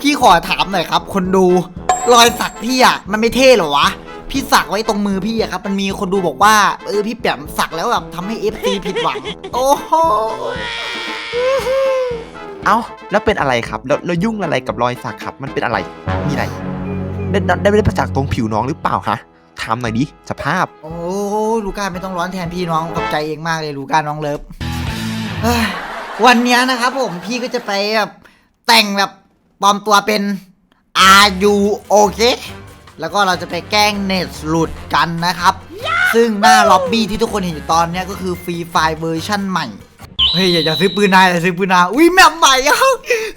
พี่ขอถามหน่อยครับ คนดู รอยสักพี่อะมันไม่เท่เหรอวะ พี่สักไว้ตรงมือพี่อะครับ มันมีคนดูบอกว่า เออพี่แปมสักแล้วแบบทำให้เอฟซีผิดหวัง โอ้โห เอ้า แล้วเป็นอะไรครับ แล้วแล้วยุ่งอะไรกับรอยสักครับ มันเป็นอะไร มีอะไร ได้ได้ได้ได้ประจักษ์ตรงผิวน้องหรือเปล่าคะถามหน่อยดิ สภาพ โอ้ลูก้าไม่ต้องร้อนแทนพี่น้องขอบใจเองมากเลยลูก้าน้องเลิฟเฮ้ยวันเนี้ยนะครับผมพี่ก็จะไปแบบแต่งแบบ ปลอมตัวเป็น Are you okay แล้วก็เราจะไปแกล้งเน็ตหลุดกันนะครับ ซึ่งหน้าล็อบบี้ที่ทุกคนเห็นอยู่ตอนเนี้ยก็คือฟรีไฟล์เวอร์ชั่นใหม่ เฮ้ยอย่าอย่าซื้อปืนนายอย่าซื้อปืนนายอุ้ยแมปใหม่อะ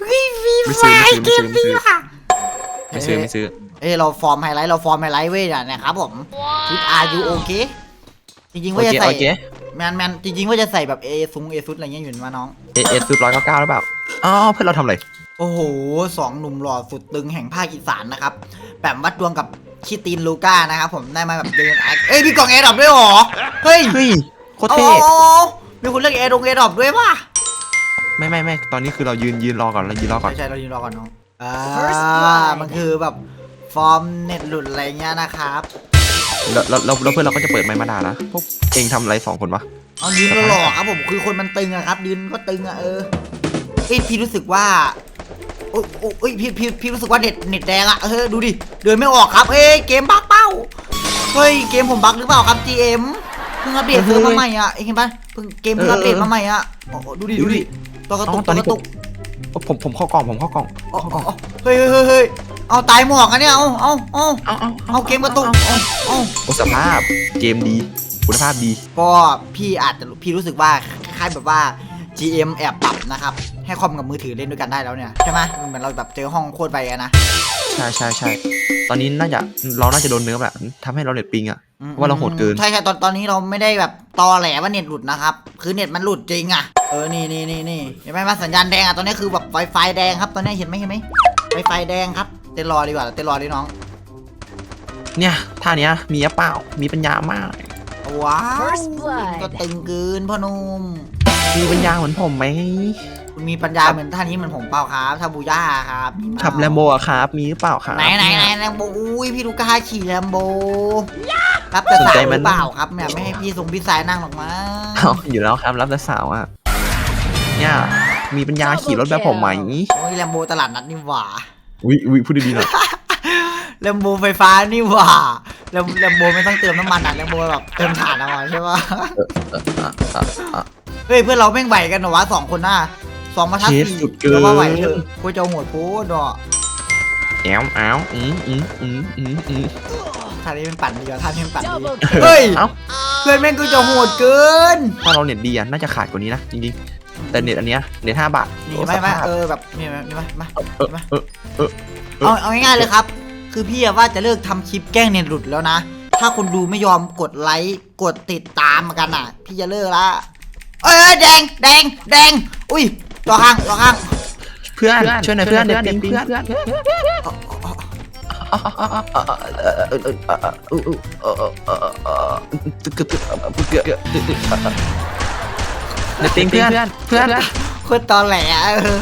เฮ้ยฟรีไม่ไฟซื้อล์ไม่เกซื้อมไม่ซื้ดีอค่ะไม่ซื้อไม่ซื้อ เอ้ยเราฟอร์มไฮไลท์เราฟอร์มไฮไลท์เว้ยอะนะครับผมชุด Are you okay จริงๆโอว่าจะเคใส่โอเคแมนแมนจริงๆว่าจะใส่แบบเอซุงเอซุดอะไรเงี้ยอยู่มาน้องเอเอสุดร้อยเก้าเก้าหรือเปล่าอ๋อเพื่อนเราทำอะไร โอ้โหสองหนุ่มหล่อสุดตึงแห่งภาคอีสานนะครับแปมวัดดวงกับชิตีนลูก้านะครับผมได้มาแบบเดินแอคเอ้ยมีกล่องแอร์ดรอปด้วยเหรอ เฮ้ยเฮ้ยโคตรโอ้เท่มีคนเลือกแอร์ดงแอร์ดรอปด้วยป่ะไม่ไม่ไม่ตอนนี้คือเรายืนยืนรอก่อนเรายืนรอก่อนใช่ใช่เรายืนรอก่อนน้องอ่า First blood มันคือแบบฟอร์มเน็ตหลุดอะไรเงี้ยนะครับแล้วแล้วแล้วแล้วเพื่อนเราก็จะเปิดไมค์มาด่านะพวกเองทำอะไรสองคนวะเอายืนก็หล่อครับผมคือคนมันตึงอะครับยืนก็ตึงอะเออเอ้ยพี่รู้สึกว่า โอ้ยโอ้ยเอ้ยพี่พี่พี่รู้สึกว่าเน็ตเน็ตแดงอะเออดูดิเดินไม่ออกครับเฮ้ยเกมบั๊กเป้าเฮ้ยเกมผมบั๊กหรือเปล่าครับ GM เพิ่งอัปเดตเซิร์ฟมาใหม่อะเอ้ยเห็นปะเพิ่งเกมเพิ่งอัปเดตมาใหม่อะโอ้โหดูดิดูดิตัวกระตุกตัวกระตุกผมผมเข้ากล่องผมเข้ากล่องอ๋ออ๋อเฮ้ยเฮ้ยเฮ้ยเฮ้ยเอาตายหมวกอะเนี่ยเอาเอาเอาเอาเอาเอาเกมกระตุกเอาเอาโอ้สภาพเกมดีคุณภาพดี ก็พี่อาจจะพี่รู้สึกว่าคล้ายๆแบบว่า GM แอบปรับนะครับ ให้คอมกับมือถือเล่นด้วยกันได้แล้วเนี่ยใช่ไหมมันเหมือนเราแบบเจอห้องโคตรไปอะนะ ใช่ใช่ใช่ตอนนี้น่าจะเราน่าจะโดนเนื้อแบบทำให้เราเน็ตปิงอะอืมว่าเราโหดเกิน ใช่ใช่ตอนตอนนี้เราไม่ได้แบบตอแหลว่าเน็ตหลุดนะครับ คือเน็ตมันหลุดจริงอะเออ นี่นี่นี่นี่เห็นไหมมาสัญญาณแดงอะตอนนี้คือแบบไฟไฟแดงครับ ตอนนี้เห็นไหมเห็นไหมไฟไฟแดงครับ เต้นรอดีกว่า เต้นรอดิน้องเนี่ยท่าเนี้ยมีหรือเปล่า มีปัญญามาก ว้าว First blood ก็ตึงเกินพ่อหนุ่มมีปัญญาเหมือนผมไหม คุณมีปัญญาเหมือนท่านี้เหมือนผมเปล่าครับทาบูย่าครับมีเปล่าขับแลมโบอะครับ มีหรือเปล่าครับ ไหนไหนไหนแลมโบอุ้ยพี่ลูก้าขี่แลมโบรับแต่สนสาใจวหมัรืนอเปล่าครับเนี่ยไม่ให้พี่ทรงพี่สายนั่งหรอกมั้งเอาอยู่แล้วครับ รับแต่สาวอะเนี่ย มีปัญญาขี่รถแบบผมไหมโอ้ยแลมโบตลาดนัดนี่หว่าวิวิพูดดีๆหน่อยแลมโบไฟฟ้านี่หว่าแลมแลมโบไม่ต้องเติมน้ำมันอะแลมโบแบบเติมถ่านเอาไว้ใช่ปะเฮ้ยเพื่อนเราแม่งไหวกันเหรอวะสองคนน่ะ สองมาทักเชฟสี่สุดเกินแล้วว่าไหวเถอะกูจะเอาหัวโป้ดอกแอวอ้าวอืมอืมอืมอืมอืมท่านี้เป็นปั่นดีกว่าท่านี้เป็นปั่นดี Double เฮ้ยเอ้าเพื่อนแม่งกูจะโหดเกิน ถ้าเราเน็ตดีอะน่าจะขาดกว่านี้นะจริงๆแต่เน็ตอันเนี้ยเน็ตห้าบาทนี่โอ้ไม่ไม่สภาพเออแบบนี่มานี่มามาเออเออเออเอาเอาง่ายๆเลยครับ คือพี่อะว่าจะเลิกทำคลิปแกล้งเน็ตหลุดแล้วนะ ถ้าคนดูไม่ยอมกดไลค์กดติดตามกันอะ พี่จะเลิกละเอ้ยเอ้ยแดงแดงแดง อุ้ย ตัวข้างตัวข้างเพื่อนช่วยหน่อยเพื่อนเน็ตปิงเพื่อนเน็ตปิงเพื่อนเพื่อนโคตรตอแหลอะเออ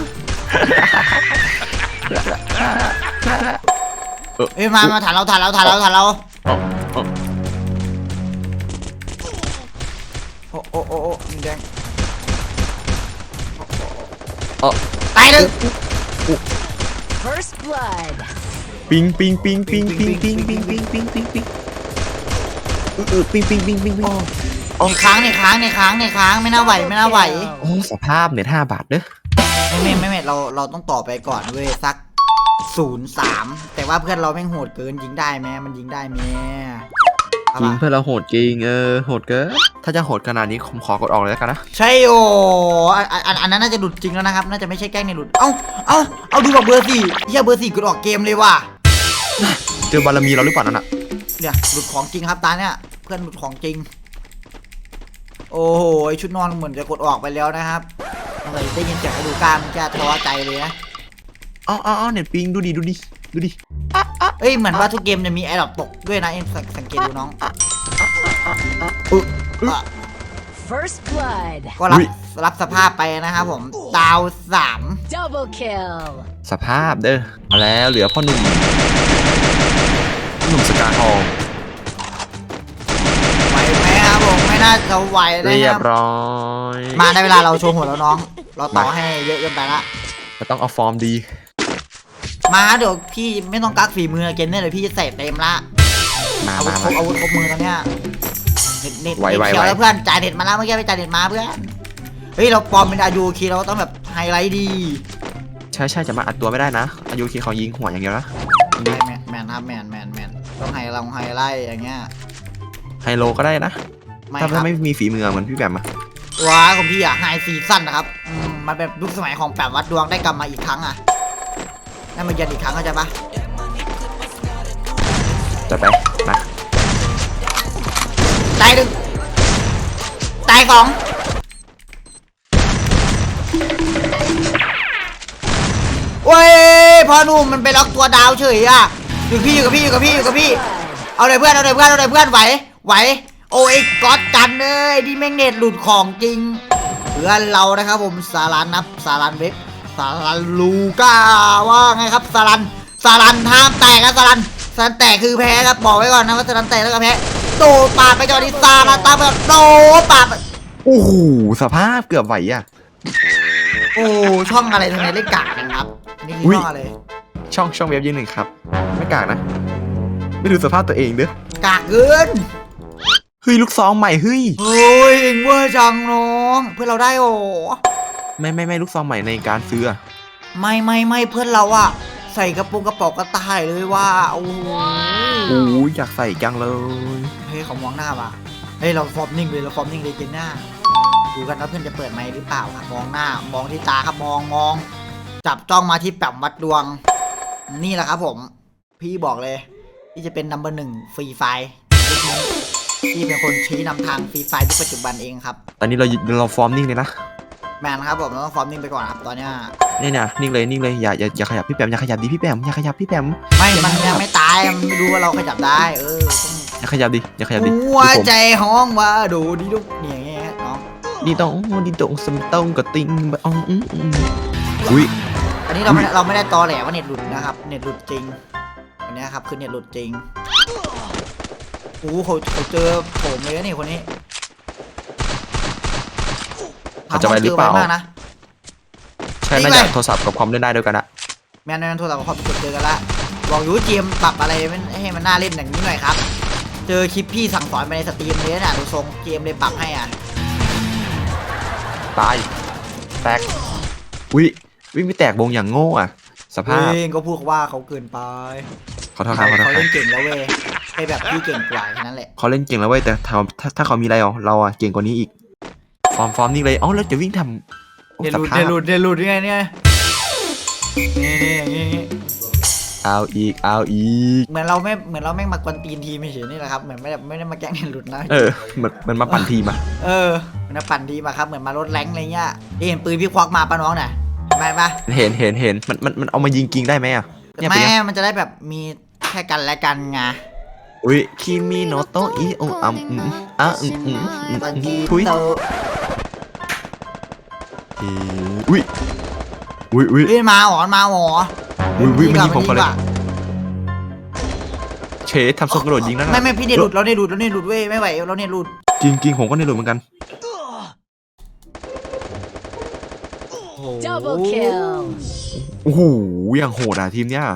เอ้ยมามาถ่ายเราถ่ายเราถ่ายเราถ่ายเราโอ้โอ้โอ้โอ้นี่ แดงตายเลย First blood. ปิงปิงปิงปิงปิงปิงปิงปิงปิงปิงปิงปิงปิงปิงปิงปิงในค้างในค้างในค้างในค้างไม่น่าไหวไม่น่าไหว โอ้สภาพเน็ตห้าบาทเด้อไม่ไม่ไม่ไม่เราเราต้องต่อไปก่อนเว้ยสักศูนย์สามแต่ว่าเพื่อนเราแม่งโหดเกินยิงได้ไหมมันยิงได้ไหมเอา จริงปะเพื่อนเราโหดจริงเออโหดเกินถ้าจะโหดขนาดนี้ผมขอกดออกเลยแล้วกันนะใช่โอ้อันอันอันนั้นน่าจะหลุดจริงแล้วนะครับ น่าจะไม่ใช่แกล้งในหลุด เอ้าเอ้าเอาดูแบบเบอร์สี่เฮียเบอร์สี่กดออกเกมเลยว่ะเจอบารมีเราหรือเปล่านั่นอะเนี่ยหลุดของจริงครับตาเนี่ยเพื่อนหลุดของจริง โอ้โหไอ้ชุดนอนเหมือนจะกดออกไปแล้วนะครับอะไรได้ยินเสียงกระดูกกล้ามแกท้อใจเลยนะอ๋ออ๋อเน็ตปิงดูดิดูดิ ดูดิ เอ้ยเหมือนว่าทุกเกมจะมีแอร์ดรอปตกด้วยนะเอ็งสังสังเกตดูน้อง First blood. ก็รับรับสภาพไปนะครับผมดาวสาม Double kill. สภาพเด้อมาแล้วเหลือพ่อหนุ่มพ่อหนุ่มสกาทองไหวไหมครับผมไม่น่าจะไหวนะเรีคยรับบร้อยมาได้เวลาเราโชว์หัวแล้วน้อง เราต่อให้เยอะเกินไปละก็ต้องเอาฟอร์มดี มาเดี๋ยวพี่ไม่ต้องกักฝีมือเกมเนี่ยเดี๋ยวพี่จะใส่เต็มละมาอาวุมาธครมา บอาวุธครบมือตอนเนี้ยเน็ตเน็ตไหวเน็ตไหวเขียวไหวแล้วเพื่อนจ่ายเน็ตมาแล้วเมื่อกี้ไปจ่ายเน็ตมาเพื่อนเฮ้ยเราปลอมเป็นอายุคีเราก็ต้องแบบไฮไลท์ดีใช่ใช่จะมาอัดตัวไม่ได้นะ อายุคีเขายิงหัวอย่างเดียวนะแมนแมนแมนครับแมนแมนแมนต้องไฮเราไฮไลท์อย่างเงี้ยไฮโลก็ได้นะ ไม่ถ้าครับไม่มีฝีมือเหมือนพี่แบมอะว้าของพี่อะไฮซีซั่นนะครับอืมมันเป็นยุคสมัยของแปมวัดดวงได้กลับมาอีกครั้งอะ นั่นมาเยือนอีกครั้งเข้าใจปะจัดไป มา ตายหนึ่งตายสองโอ้ยพอหนุ่มมันไปล็อกตัวดาวเฉยอะอยู่พี่อยู่กับพี่อยู่กับพี่อยู่กับพี่ เอาเลยเพื่อนเอาเลยเพื่อนเอาเลยเพื่อนไหวไหวโอ้ยก๊อตกันเลยที่แม่งเน็ตหลุดของจริง เพื่อนเรานะครับผมสารันนับสารันเว็บ สารันลูก้าว่าไงครับสารันสารันห้ามแตกนะสารันสารันแตกคือแพ้ครับบอกไว้ก่อนนะว่าสารันแตกแล้วก็แพ้โตปาดไปจอดิสารันตามแบบโตปาดไปโอ้โหสภาพเกือบไหวอะโอ้ช่องอะไรทำไมเล่นกากนะครับนี่คืออุ๊ยช่องอะไรช่องช่องเว็บยืนหนึ่งครับ ไม่กากนะ ไม่ดูสภาพตัวเองเด้อกากเกินเฮ้ยลูกซองใหม่เฮ้ยโอ้ยเองเวอร์จังน้อง เพื่อนเราได้โอ้ ไม่ไม่ไม่ลูกซองใหม่ในการซื้ออะไม่ไม่ไม่เพื่อนเราอะใส่กระโปรงกระเป๋ากระต่ายเลยว่าโอ้โหโอ้ยอยากใส่จังเลยเฮ้ยเขามองหน้าว่ะเฮ้ยเราฟอร์มนิ่งเลยเราฟอร์มนิ่งเลยเจนหน้าดูกันว่าเพื่อนจะเปิดไมค์หรือเปล่าครับมองหน้ามองที่ตาครับมองมอง จับจ้องมาที่แปมวัดดวง นี่แหละครับผม พี่บอกเลย ที่จะเป็นนัมเบอร์หนึ่งฟรีไฟพี่เป็นคนชี้นำทางฟรีไฟยุคปัจจุบันเองครับ ตอนนี้เราเราฟอร์มนิ่งเลยนะ แมนครับผมเราต้องฟอร์มนิ่งไปก่อนครับตอนเนี้ยนี่นะนิ่งเลยนิ่งเลยอย่าอย่าอย่าขยับพี่แปมอย่าขยับดิพี่แปมอย่าขยับพี่แปมไม่มันยังไม่ตายมันไม่รู้ว่าเราขยับได้เออต้องอย่าขยับดิอย่าขยับดิหัวใจห้องว่าดูดิลูกเนี่ยอย่างเงี้ยน้องดีตรงดีตรงสมตรงกับติงบะอองอืมอืมอุ้ยอันนี้เราไม่ได้เราไม่ได้ตอแหลว่าเน็ตหลุดนะครับเน็ตหลุดจริงอันเนี้ยครับคือเน็ตหลุดจริงโอ้โหเขาเขาเจอผมเลยนะนี่คนนี้ เขาจะไปหรือเปล่าจไวมากนะ ใช่จริงน่าไหมจะโทรศัพท์กับคอมเล่นได้ด้วยกันอะแมนแมนโทรศัพท์เขาไปกดเจอกันละบอกอยู่เกมปรับอะไรมันให้มันน่าเล่นอย่างนี้หน่อยครับ เจอคลิปพี่สั่งสอนไปในสตรีมเลยนะดูทรงเกมเลยปรับให้อะตายแตกอุ้ยวิ่งไม่แตกวงอย่างโง่อะสภาพเองก็พูดว่าเขาเกินไปขอโทษครับขอโทษเขาครัเล่บนเก่งแล้วเว้ยให้แบบพี่เก่งกว่าแค่นั้นแหละเขาเล่นเก่งแล้วเว้ยแต่ถ้าถ้าถ้าเขามีอะไรอะเราอะเก่งกว่านี้อีก ฟอร์มฟอร์มนิ่งเลยอ๋อแล้วจะวิ่งทำโอ้เดสลุดภาเดพลุดเดลุดยังไงเนี่ยนี่นี่อย่างงี้เอาอีกเอาอีก เหมือนเราไม่เหมือนเราแม่งมากวนตีนทีมเฉยๆนี่แหละครับเหมือนไม่ได้ไม่ได้มาแกล้งเดลุดนะ เออเหมือนเหมันมาปั่นทีมอะเออมันมาปั่นทีมอะครับ เหมือนมาลดแรงค์อะไรเงี้ยนี่เห็นปืนพี่ควักมาปะน้องน่ะไม่ปะเห็นเห็นเห็นมันมันมันเอามายิงกิงได้ไหมอะเนี่ยไม่เป็นยังมันจะได้แบบมีแค่กันและกันไงอุ้ยคิมิโนโตะอีโออัมอืมอะอืมอืมอืมบางอืทีมทุยเตอ เอ้ยอุ้ยอุ้ยอุ้ยเฮ้ยมาหรอมาหรออุ้ยอุ้ยมันยิงผมดีก่อนเลยว่ะเชฟทำทรงกระโดดยิงนั่นไม่น่ะไม่พี่เดลุดเราเดลุดเราเดลุดเว้ยไม่ไหวเราเดลุดจริงจริงผมก็ในหลุมเหมือนกัน Double kill. โอ้โหอย่างโหดอะทีมเนี้ย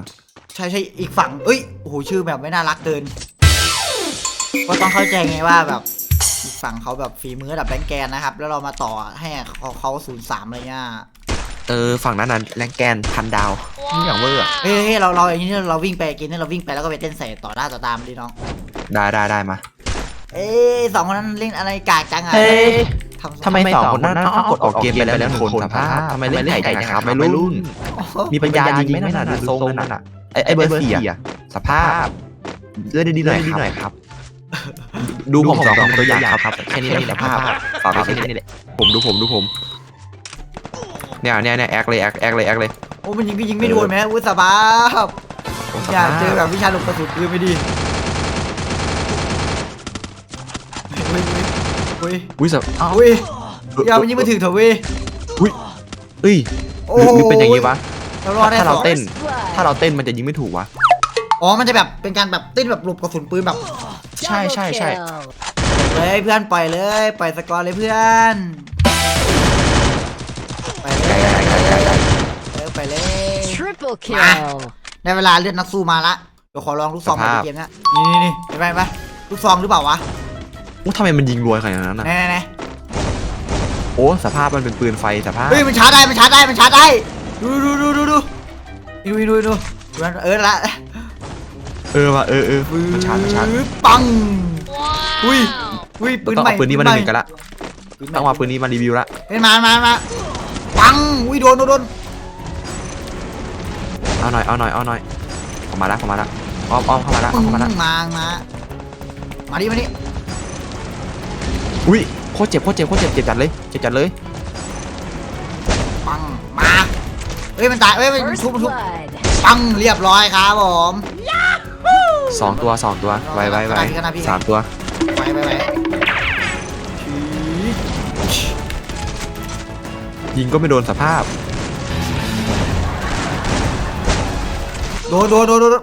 ใช่ใช่อีกฝั่งเอ้ยโอ้โหชื่อแบบไม่น่ารักเกินก็ต้องเข้าใจไงว่าแบบ อีกฝั่งเขาแบบฝีมือระดับแบงก์แกนนะครับ แล้วเรามาต่อให้เขาเขาศูนย์สามอะไรเงี้ยเออฝั่งนั้นน่ะแรงแกนพันดาวนี่อย่างเวอร์อะเฮ้ยเฮ้ยเราเราอย่างนี้เราวิ่งไปกินนี่เราวิ่งไปแล้วก็ไปเต้นใส่ต่อหน้าต่อตามดิน้อง ได้ได้ได้มา เอ้ยสองคนนั้นเล่นอะไรกากจังอะเฮ้ย ทำทำไมสองคนนั้นเขากดออกเกมไปแล้วหนึ่งคนสภาพทำไมเล่นไก่นะครับไม่รุ่น มีปัญญายิงไหมนั่นน่ะดูทรงนั่นน่ะไอ้ไอ้เบอร์สี่อะสภาพเล่นดีหน่อยดีหน่อยครับ ดูผมสองคนตัวอย่างครับ แค่นี้แหละสภาพฝากไว้แค่นี้แหละผมดูผมดูผม เนี่ยเนี่ยเนี่ยแอคเลยแอคแอคเลยแอคเลย โอ้มันยิงพี่ยิงไม่โดนไหมอุ้ยสภาพโสอยากภพเจอแบบวิชาหลบกระสุนปืนไม่ดีเฮ้ยเฮ้ยอุ้ยสับเฮ้ยอย่ามันยิงมาถึงเถอะเว้ยเอ้ยโอ้หรือหรือเป็นอย่างนี้วะเรารอดได้ถ้าสเราองเต้น First blood. ถ้าเราเต้นมันจะยิงไม่ถูกวะอ๋อมันจะแบบเป็นการแบบเต้นแบบหลบกระสุนปืนแบบ ใช่ใช่ใช่ Double kill. เลยเพื่อนปล่อยเลยปล่อยสกอร์เลยเพื่อนไปเลยเออไปเลย Triple Ah. kill. ได้เวลาเลือดนักสู้มาละเดี๋ยวขอลองลูกซองมาสภาพในเกมเนี้ยนี่นี่นี่เห็นไหมเห็นไหมลูกซองหรือเปล่าวะอู้ทำไมมันยิงรวยขนาดนั้นไหนนะไหนไหนโอ้สภาพมันเป็นปืนไฟสภาพเฮ้ยมันชาร์จได้มันชาร์จได้มันชาร์จได้ ดูดูดูดูดูดูดูดูดูดูเออละ เออว่ะเออเออมันชาร์จมันชาร์จ ปังอุ้ยอุ้ยปืนต้องใหม่เอาปืนนี้มาใหหนึ่งกันละปืนใหม่ต้องเอาปืนนี้มารีวิวละเฮ้ยมามามาปังอุ้ยโดนโดนโดนเอาหน่อยเอาหน่อยเอาหน่อยเข้ามาละเข้ามาละอ้อมอ้อมเข้ามาละปึ้งเข้ามาละมามามาดิมาดิอุ้ยโคตรเจ็บโคตรเจ็บโคตรเจ็บเจ็บจัดเลยเจ็บจัดเลยปังมาเฮ้ยมันตายเฮ้ยมัน First ทุบมันทุบ blood. ปังเรียบร้อยครับผม สองตัวสองตัวไวไวไวขนาดพี่สามตัวไปไปไปยิงก็ไม่โดนสภาพ โดนโดนโดนโดน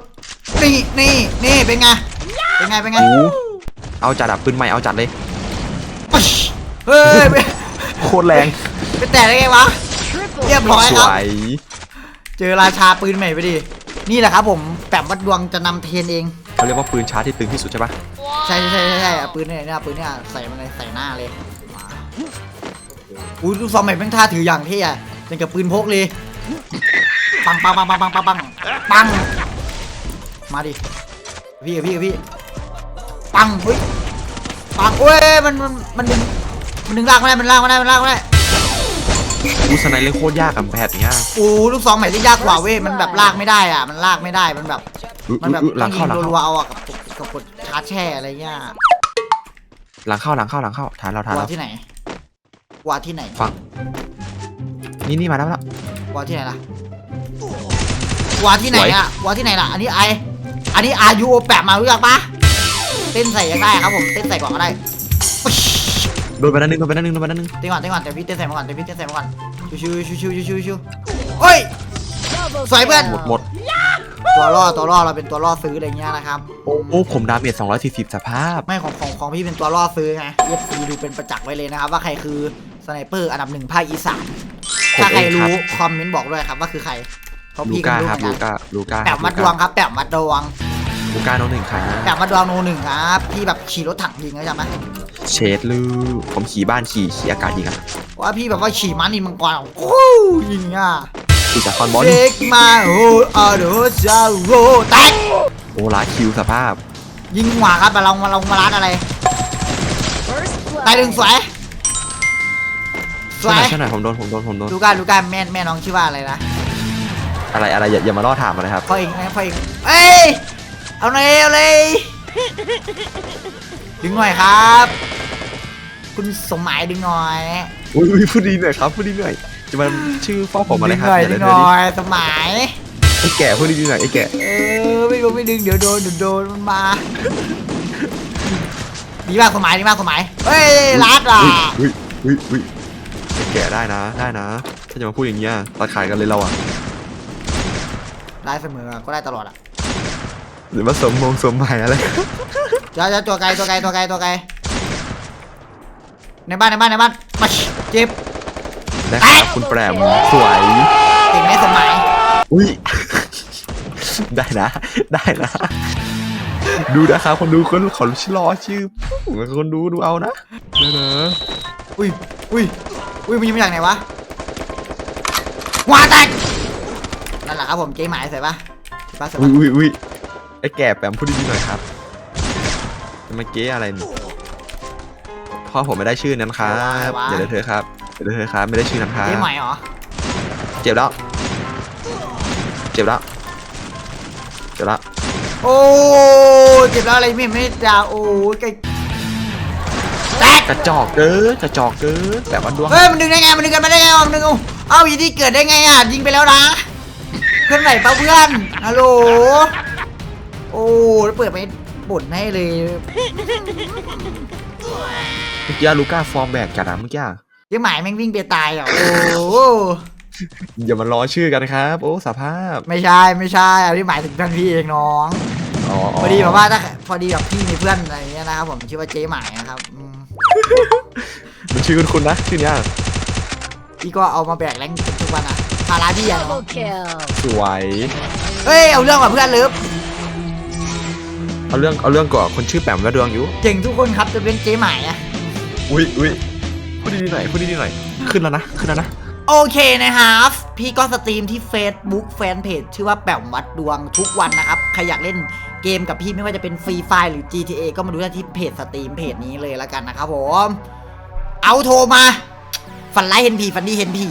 นี่นี่นี่เป็นไง เป็นไง เป็นไงโอ้เอาจัดอะปืนใหม่เอาจัดเลยปึ๊ชเฮ้ยไปโคตรแรงไปแตะได้ไงวะ Triple เรียบร้อยสครับวยเจอราชาปืนใหม่ไปดิ นี่แหละครับผมแปมวัดดวงจะนำเทรนเองเขาเรียกว่าปืนชาร์จที่ตึงที่สุดใช่ปะใช่ใช่ใช่ใช่อะปืนเนี่ยเนี่ยปืนเนี่ยใส่มันเลยใส่หน้าเลยมาอุ้ยลูกซองใหม่แม่งท่าถืออย่างเท่อะเป็นกับปืนพกเลยปังปังปังปังปังปังปังปังมาดิพี่กับพี่กับพี่ปังเฮ้ยปังเว้ยมันมันมันดึงมันดึงลากไม่ได้มันลากไม่ได้มันลากไม่ได้ อูสไนเล่นโคตรยากกับแพทเนี้ยโอ้ลูกซองใหม่ที่ยากกว่าเว้ยมันแบบลากไม่ได้อะมันลากไม่ได้มันแบบ อุ๊ยมันแบบอุ๊ยหต้ลัองงยิเข้างหลังรัเข้าวๆเอาอะกับกับกดชาร์จแช่อะไรเงี้ยหลังเข้าหลังเข้าหลังเข้าฐานเราฐานกว่าเราที่ไหนกว่าที่ไหนฟังนี่นี่มาแล้วมาแล้วกว่าที่ไหนล่ะกว่าที่ไหนสวยอะกว่าที่ไหนล่ะ อันนี้ไออันนี้อายุแปะมารู้จักปะเต้นใส่ยังได้ครับผมเต้นใส่ก่อนก็ได้ปึ๊ช โดนไปนัดนึงโดนไปนัดนึงโดนไปนัดนึงเต้นก่อนเต้นก่อนแต่พี่เต้นใส่มาก่อนแต่พี่เต้นใส่มาก่อนชิวชิวชิวชิวชิวชิวโอ้ย Double สวยเพื่อนหมดหมดตัวล่อตัวล่อเราเป็นตัวล่อซื้ออะไรเงี้ยนะครับโอ้โอ้ผมดาเมจ240 สภาพ ไม่ของของของพี่เป็นตัวล่อซื้อไงเอฟซีดูเป็นประจักษ์ไว้เลยนะครับว่าใครคือสไนเปอร์อันดับหนึ่งภาคอีสานถ้าใครรู้คอมเมนต์บอกด้วยครับว่าคือใครเพราะลูพี่ก็ก้าไม่รู้ครับเหมืลูอนกันก้าลูก้าแปะมัดดวงครับแปะมัดดวง ลูก้าโนหนึ่งครับแปะมัดวงโนหนึ่งครับพี่แบบขี่รถถังยิงเข้าใจไหมเชดลูผมขี่บ้านขี่ขี่อากาศยิงอะว่าพี่แบบว่าขี่ม้านินมังกรอะโอ้ยยิงอะขี่จากคอนบอลเด็กมาโอ้อาโดจาโรแตกโอ้ล้าคิวสภาพ ยิงหัวครับมาลองมาลองมาลัดอะไรตายหนึ่งสวยสวยยหน่อยช่วยหนผมโดนผมโดนผมโดนดูการดูการแม่แม่น้องชื่อว่าอะไรนะอะไรอะไรอย่าอย่ามาล่อถามอะไรครับพออีกนะพออีกเอ้ย เอาเลยเอาเลยดึงหน่อยครับ คุณสมหมายดึงหน่อยอุ้ยอุ้ยพูดดีหน่อยครับพูดดีหน่อยจะมาชื่อเฝ้าผมอะไรดึงครัหบน่อยอย่าดึเลยงเดี๋หยวน่ดิอยสมหมายไอ้แก่พูดดีๆหน่อยไอ้แก่เออไม่รู้ไม่ดึงเดี๋ยวโดนเดี๋ยวโดนมันมาดีมากสมหมายดีมากสมหมายเฮ้ยรัดอะอุ้ยอุ้ยอุ้ยไอ้แก่ได้นะได้นะถ้าจะมาพูดอย่างเงี้ยตัดขายกันเลยเราอะได้เสมอก็ได้ตลอดอะ หรือว่าสมมงสมหมายอะไรเดี๋ยวเดี๋ยวตัวไกลตัวไกลตัวไกลตัวไกลในบ้านในบ้านในบ้านมาเจ็บ นะครับคุณแปรมสวย เก่งไหมสมหมายอุ้ย ได้นะ ได้นะ ดูนะครับคนดูคนเขาชื่อรอชื่อคนดูดูเอานะได้นะอุ้ยอุ้ยอุ้ยมันยิงมาจากไหนวะวาแตกนั่นแหละครับผมเจ๊หมายใส่ปะใส่ปะใส่อุ้ปะยอุ้ยอุ้ยไอ้แก่แปมพูดดีๆหน่อยครับจะมาเก๊อะไรนี่พ่อผมไม่ได้ชื่อนั้นครับเดี๋ยวเดี๋ยวเธอครับเดี๋ยวเธอครับ ไม่ได้ชื่อนั้นครับเจ๊หมายเหรอเจ็บแล้วเจ็บแล้วเจ็บแล้วโอ้เจ็บแล้วอะไรไม่ไม่ดาวโอ้ไกลแตกกระจอกเกินกระจอกเกินแบบว่าดวงเฮ้ยมันดึงได้ไงมันดึงกันมาได้ไงวะมันดึงเอาเอาอีที่เกิดได้ไงอะยิงไปแล้วนะเพื่อนไหนปะเพื่อนฮัลโหล โอ้แล้วเปิดไปบ่นให้เลยเมื่อกี้ลูก้าฟอร์มแบกจัดอะเมื่อกี้เจ๊หมายแม่งวิ่งไปตายอะ โอ้อย่ามาล้อชื่อกันครับ โอ้สภาพไม่ใช่ไม่ใช่อันนี้หมายถึงเพื่อนพี่เองน้อง อ๋อพอดีแบบว่าถ้าพอดีแบบพี่มีเพื่อนอะไรอย่างเงี้ยนะครับผมชื่อว่าเจ๊หมายนะครับอืมมันชื่อคุณคุณนะชื่อเนี้ยพี่ก็เอามาแบกแรงทุกวันอะภาระพี่อะน้อง Double kill. สวย เฮ้ยเอาเรื่องกับเพื่อนเลิฟ เอาเรื่องเอาเรื่องก่อนคนชื่อแปมและดวงอยู่เก่งทุกคนครับจะเป็นเจ๊หมายอะอุ้ยอุ้ยพูดดีๆหน่อยพูดดีๆหน่อยขึ้นแล้วนะขึ้นแล้วนะ โอเคนะครับพี่ก็สตรีมที่ Facebook แฟนเพจชื่อว่าแป๋มวัดดวงทุกวันนะครับ ใครอยากเล่นเกมกับพี่ไม่ว่าจะเป็นฟรีไฟหรือ GTA ก็มาดูได้ที่เพจสตรีมเพจนี้เลยแล้วกันนะครับผม เอาโทรมา ฝันร้ายเห็นผีฝันดีเห็นผี